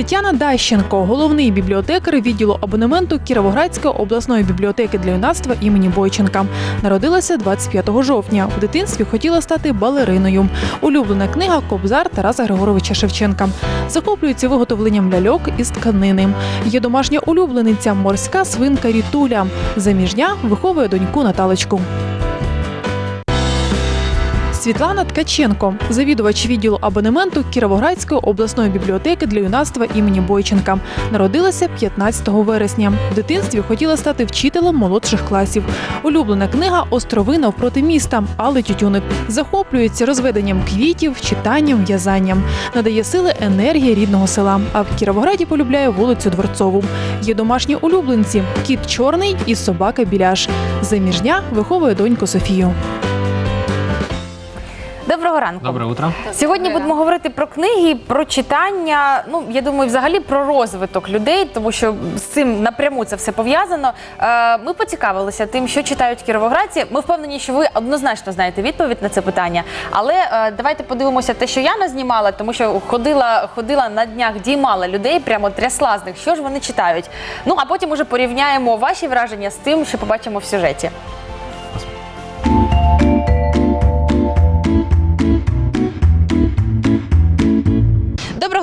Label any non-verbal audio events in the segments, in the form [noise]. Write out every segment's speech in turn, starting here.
Тетяна Дащенко, головний бібліотекар відділу абонементу Кіровоградської обласної бібліотеки для юнацтва імені Бойченка. Народилася 25 жовтня. У дитинстві хотіла стати балериною. Улюблена книга Кобзар Тараса Григоровича Шевченка. Захоплюється виготовленням ляльок із тканини. Є домашня улюблениця морська свинка Рітуля. Заміжня виховує доньку Наталочку. Світлана Ткаченко, завідувач відділу абонементу Кіровоградської обласної бібліотеки для юнацтва імені Бойченка. Народилася 15 вересня. В дитинстві хотіла стати вчителем молодших класів. Улюблена книга Острови навпроти міста Алли Тютюник. Захоплюється розведенням квітів, читанням, в'язанням. Надає сили енергії рідного села. А в Кіровограді полюбляє вулицю Дворцову. Є домашні улюбленці кіт чорний і собака біляш. Заміжня виховує доньку Софію. Доброго ранку. Доброе утро. Сьогодні будемо говорити про книги, про читання. Ну я думаю, взагалі про розвиток людей, тому що з цим напряму це все пов'язано. Е, Ми поцікавилися тим, що читають кіровоградці. Ми впевнені, що ви однозначно знаєте відповідь на це питання. Але е, давайте подивимося те, що я назнімала, тому що ходила, ходила на днях, діймала людей, прямо трясла з них. Що ж вони читають? Ну а потім уже порівняємо ваші враження з тим, що побачимо в сюжеті.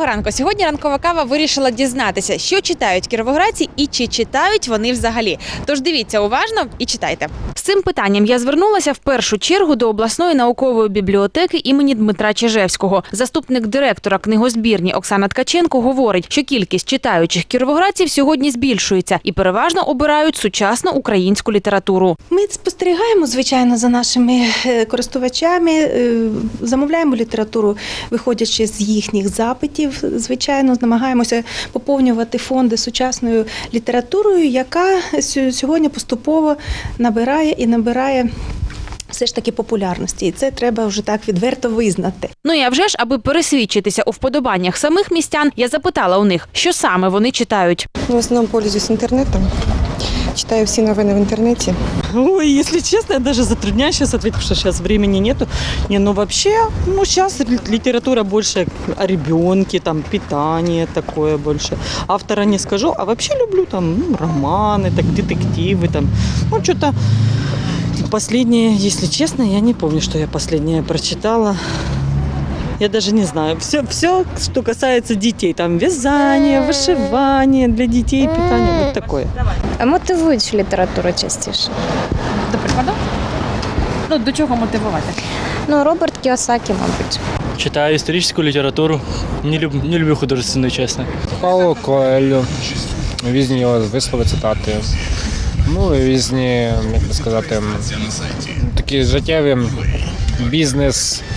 Ранку. Сьогодні ранкова кава вирішила дізнатися, що читають кіровоградці і чи читають вони взагалі. Тож дивіться уважно і читайте. З цим питанням я звернулася в першу чергу до обласної наукової бібліотеки імені Дмитра Чижевського. Заступник директора книгозбірні Оксана Ткаченко говорить, що кількість читаючих кіровоградців сьогодні збільшується і переважно обирають сучасну українську літературу. Ми спостерігаємо, звичайно, за нашими е, користувачами, е, замовляємо літературу, виходячи з їхніх запитів. Звичайно, намагаємося поповнювати фонди сучасною літературою, яка сьогодні поступово набирає і набирає. Все ж таки популярності, і це треба вже так відверто визнати. Ну і а вже ж, аби пересвідчитися у вподобаннях самих містян, я запитала у них, що саме вони читають. В основному пользуюсь интернетом. Читаю все новины в интернете. Ой, если честно, я даже затрудняюсь сейчас ответить, что сейчас времени нету. Не, ну вообще, ну сейчас литература больше о ребенке, там питание такое больше. Автора не скажу, а вообще люблю там ну, романы, так детективы, там, ну что-то последнее, если честно, я не помню, что я последнее прочитала. Я даже не знаю. Все, все, что касается детей, там вязание, вышивание для детей, питание, вот такое. А мотивуючу літературу частіше. До прикладу, ну до чого мотивувати? Ну, Роберт Кіосакі, мабуть. Читаю історичну літературу. Не, люб, не люблю художественну, чесно. Павло Коелю, різні його вислови цитати. Ну різні, як би сказати, такі життєві бізнес-поради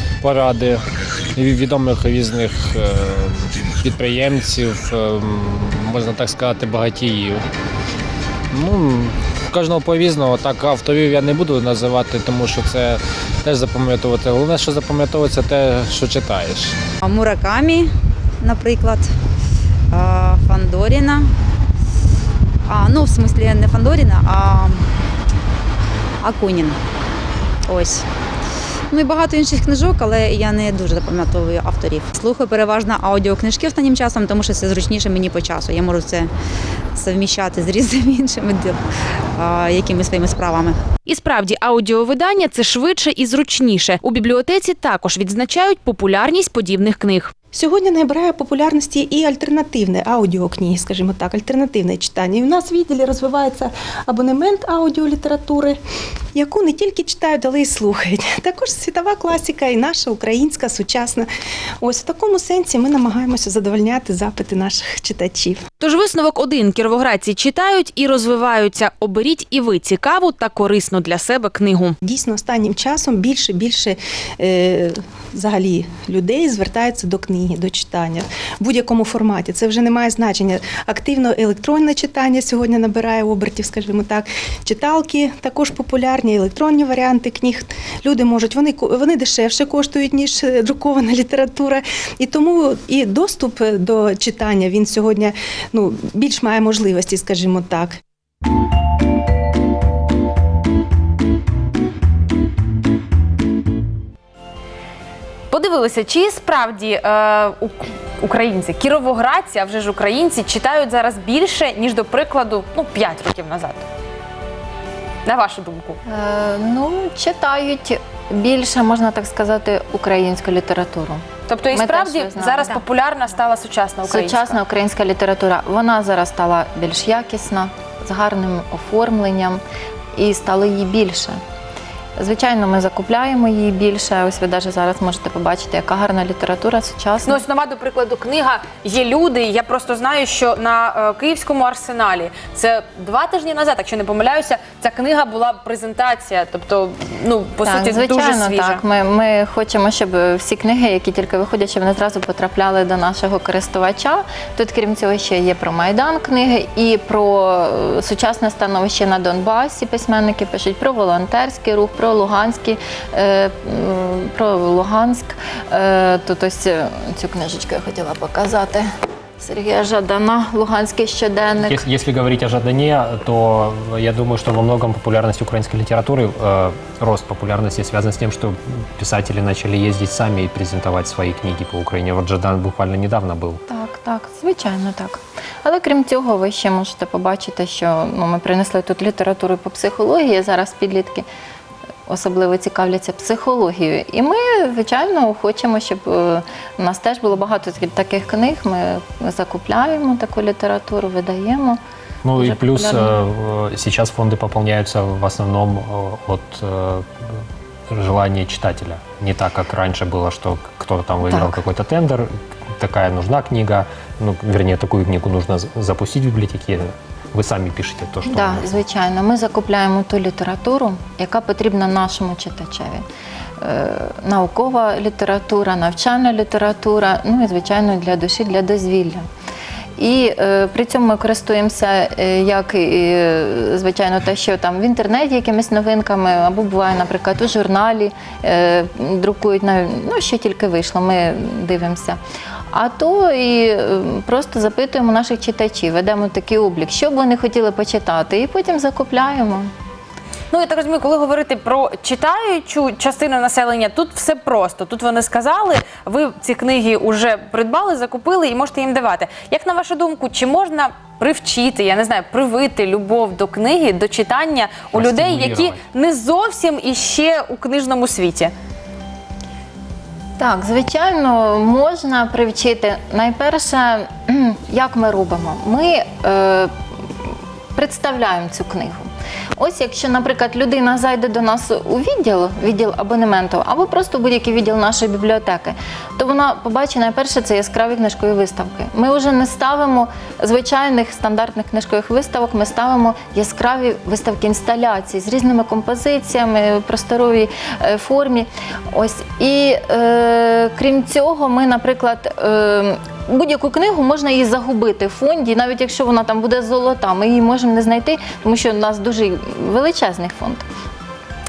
від відомих різних е, підприємців, е, можна так сказати, багатіїв. Ну, кожного по-різному. Так, авторів я не буду називати, тому що це теж запам'ятовувати. Головне, що запам'ятовується те, що читаєш. Муракамі, наприклад, Фандоріна. А, ну, в смислі, не Фандоріна, а Акунін. Ось. Ну і багато інших книжок, але я не дуже запам'ятовую авторів. Слухаю переважно аудіокнижки останнім часом, тому що це зручніше мені по часу. Я можу це совміщати з різними [laughs] іншими якимись своїми справами. І справді аудіовидання це швидше і зручніше. У бібліотеці також відзначають популярність подібних книг. Сьогодні набирає популярності і альтернативне аудіокниги, скажімо так, альтернативне читання. І в нас в відділі розвивається абонемент аудіолітератури, яку не тільки читають, але й слухають. [laughs] Також світова класика і наша українська сучасна. Ось в такому сенсі ми намагаємося задовольняти запити наших читачів. Тож висновок один кіровоградці читають і розвиваються. Оберіть і ви цікаву та корисну для себе книгу. Дійсно, останнім часом більше більше е, взагалі людей звертаються до книги, до читання в будь-якому форматі. Це вже не має значення. Активно електронне читання сьогодні набирає обертів, скажімо так. Читалки також популярні, електронні варіанти книг. Люди можуть, вони, вони дешевше коштують, ніж е, друкована література. І тому і доступ е, до читання він сьогодні ну, більш має можливості, скажімо так. подивилися, чи справді е, українці, кіровоградці, а вже ж українці, читають зараз більше, ніж до прикладу, ну, 5 років назад. На вашу думку. Е, ну, читають більше, можна так сказати, українську літературу. Тобто, і Ми справді теж знаємо, зараз так. популярна стала сучасна українська. Сучасна українська література. Вона зараз стала більш якісна, з гарним оформленням і стало її більше. Звичайно, ми закупляємо її більше. Ось ви навіть зараз можете побачити, яка гарна література сучасна. Ну, ось нова, до прикладу, книга є люди. Я просто знаю, що на е, київському арсеналі це два тижні назад, якщо не помиляюся, ця книга була презентація. Тобто, ну по так, суті, звичайно, дуже свіжа. так. Ми, ми хочемо, щоб всі книги, які тільки виходять, щоб вони зразу потрапляли до нашого користувача. Тут, крім цього, ще є про Майдан книги і про е, сучасне становище на Донбасі. Письменники пишуть про волонтерський рух, про Луганський, е, м, про Луганськ. Е, тут ось е, цю книжечку я хотіла показати. Сергія Жадана, Луганський щоденник. Если, если говорить о Жадане, то я думаю, что во многом популярность украинской литературы, э, рост популярности связан с тем, что писатели начали ездить сами и презентовать свои книги по Украине. Вот Жадан буквально недавно был. Так, так, звичайно, так. Але крім цього, ви ще можете побачити, що ну, ми принесли тут літературу по психології. Зараз підлітки особливо цікавляться психологією. І ми, звичайно, хочемо, щоб е, у нас теж було багато таки- таких книг. Ми закупляємо таку літературу, видаємо. Ну Уже и плюс популярно. э, сейчас фонды пополняются в основном э, от э, желания читателя. Не так, как раньше было, что кто-то там выиграл Так. какой-то тендер, такая нужна книга, ну, вернее, такую книгу нужно з- запустить в библиотеке. Вы самі пишете то, що Так, вам звичайно, ми закупляємо ту літературу, яка потрібна нашому читачеві. Е, наукова література, навчальна література, ну і звичайно для душі, для дозвілля. І е, при цьому ми користуємося е, як е, звичайно, те, що там в інтернеті якимись новинками, або буває, наприклад, у журналі друкують ну, що тільки вийшло, ми дивимося. А то і просто запитуємо наших читачів, ведемо такий облік, що б вони хотіли почитати, і потім закупляємо. Ну я так розумію, коли говорити про читаючу частину населення, тут все просто. Тут вони сказали, ви ці книги вже придбали, закупили і можете їм давати. Як на вашу думку, чи можна привчити, я не знаю, привити любов до книги, до читання у людей, які не зовсім іще у книжному світі? Так, звичайно, можна привчити. Найперше, як ми робимо? Ми е, представляємо цю книгу. Ось якщо, наприклад, людина зайде до нас у відділ, відділ абонементу, або просто будь-який відділ нашої бібліотеки, то вона побачить найперше це яскраві книжкові виставки. Ми вже не ставимо звичайних стандартних книжкових виставок, ми ставимо яскраві виставки інсталяцій з різними композиціями, просторовій е, формі. Ось і е, крім цього, ми, наприклад, е, будь-яку книгу можна її загубити в фонді, навіть якщо вона там буде золота, ми її можемо не знайти, тому що у нас дуже величезний фонд.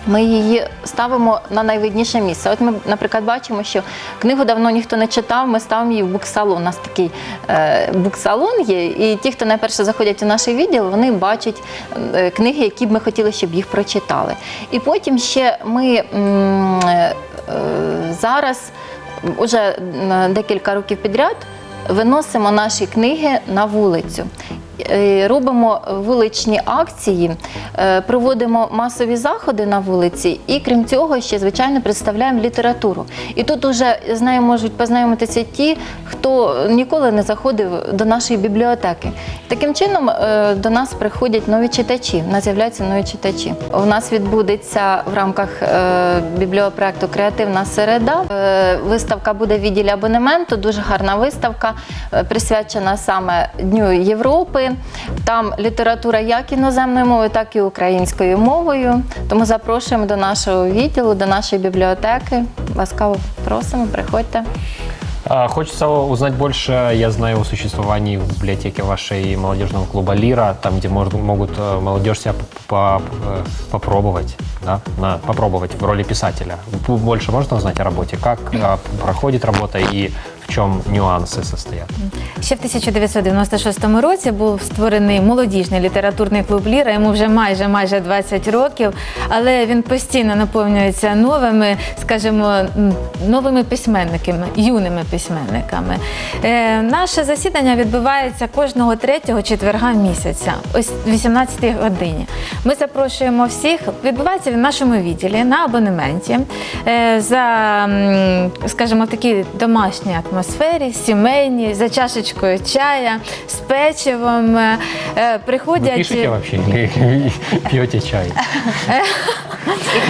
Ми її ставимо на найвидніше місце. От ми, наприклад, бачимо, що книгу давно ніхто не читав, ми ставимо її в буксалон. У нас такий е, буксалон є, і ті, хто найперше заходять у наш відділ, вони бачать е, книги, які б ми хотіли, щоб їх прочитали. І потім ще ми м, е, зараз, уже декілька років підряд, виносимо наші книги на вулицю. Е, Робимо вуличні акції, е, проводимо масові заходи на вулиці, і крім цього, ще звичайно представляємо літературу. І тут уже з нею можуть познайомитися ті, хто ніколи не заходив до нашої бібліотеки. Таким чином е, до нас приходять нові читачі. У нас з'являються нові читачі. У нас відбудеться в рамках бібліопроекту Креативна середа. Виставка буде в відділі абонементу. Дуже гарна виставка, присвячена саме Дню Європи. Там література як іноземною мовою, так і українською мовою. Тому запрошуємо до нашого відділу, до нашої бібліотеки. Ласкаво просимо, приходьте. А, Хочется узнать больше. Я знаю о существовании в библиотеке вашей молодежного клуба «Лира», там, где мож- могут э, молодежь себя по- по- э, попробовать, да, на, попробовать в роли писателя. Б- Больше можно узнать о работе? Как э, проходит работа и в чем нюансы? Ще в 1996 році був створений молодіжний літературний клуб Ліра. Йому вже майже майже 20 років, але він постійно наповнюється новими, скажімо, новими письменниками, юними письменниками. Е, наше засідання відбувається кожного третього четверга місяця, ось в 18 годині. Ми запрошуємо всіх. Відбувається в нашому відділі на абонементі е, за, скажімо, в такій домашній атмосфері, сімейній, за чашечкою чая, з печивом. Е, Вы Приходять пишете вообще или пьете чай?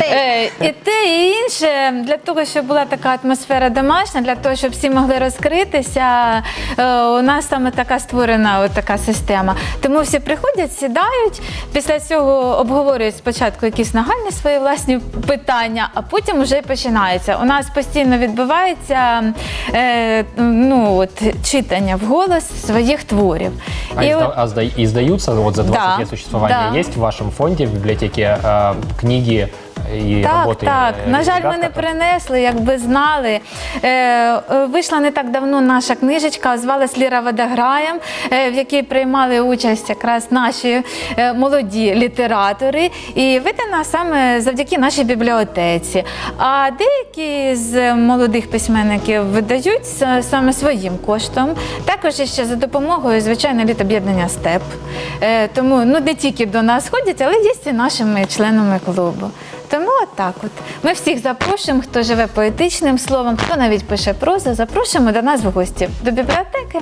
Е, і те, і інше для того, щоб була така атмосфера домашня, для того, щоб всі могли розкритися. е, У нас саме така створена от така система. Тому всі приходять, сідають. Після цього обговорюють спочатку якісь нагальні свої власні питання, а потім вже починається. У нас постійно відбувається е, ну, от, читання вголос своїх творів. А, І изда- а сда- издаются вот за 20 Да, лет существования? да. Есть в вашем фонде, в библиотеке э, книги и Так, работы? так. э, На жаль, ребят, ми не которые- принесли, якби знали. Е, е, вийшла не так давно наша книжечка, звалась Ліра Водограєм, е, в якій приймали участь якраз наші е, молоді літератори, і видана саме завдяки нашій бібліотеці. А деякі з молодих письменників видають с- саме своїм коштом. Також і ще за допомогою, звичайно, літоб'єднання СТЕП. Е, Тому ну, не тільки до нас ходять, але є і нашими членами клубу. Тому отак от. Ми всіх запрошуємо, хто живе поетичним словом, хто навіть пише прозу, запрошуємо до нас в гості до бібліотеки.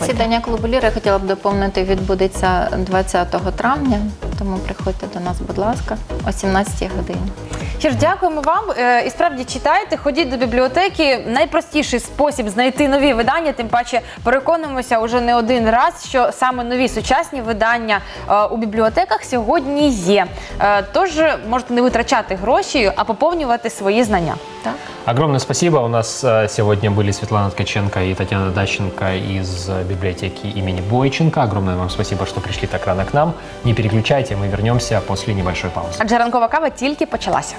Засідання клубу Ліра хотіла б доповнити, відбудеться 20 травня. Тому приходьте до нас, будь ласка, о 17 годині. Що ж, дякуємо вам. Е, І справді читайте, ходіть до бібліотеки. Найпростіший спосіб знайти нові видання. Тим паче переконуємося уже не один раз, що саме нові сучасні видання е, у бібліотеках сьогодні є. Е, Тож можете не витрачати гроші, а поповнювати свої знання. Так? Огромное спасибо. У нас э, сегодня были Светлана Ткаченко и Татьяна Даченко из э, библиотеки имени Бойченко. Огромное вам спасибо, что пришли так рано к нам. Не переключайте, мы вернемся после небольшой паузы. Адже ранкова кава тільки почалася.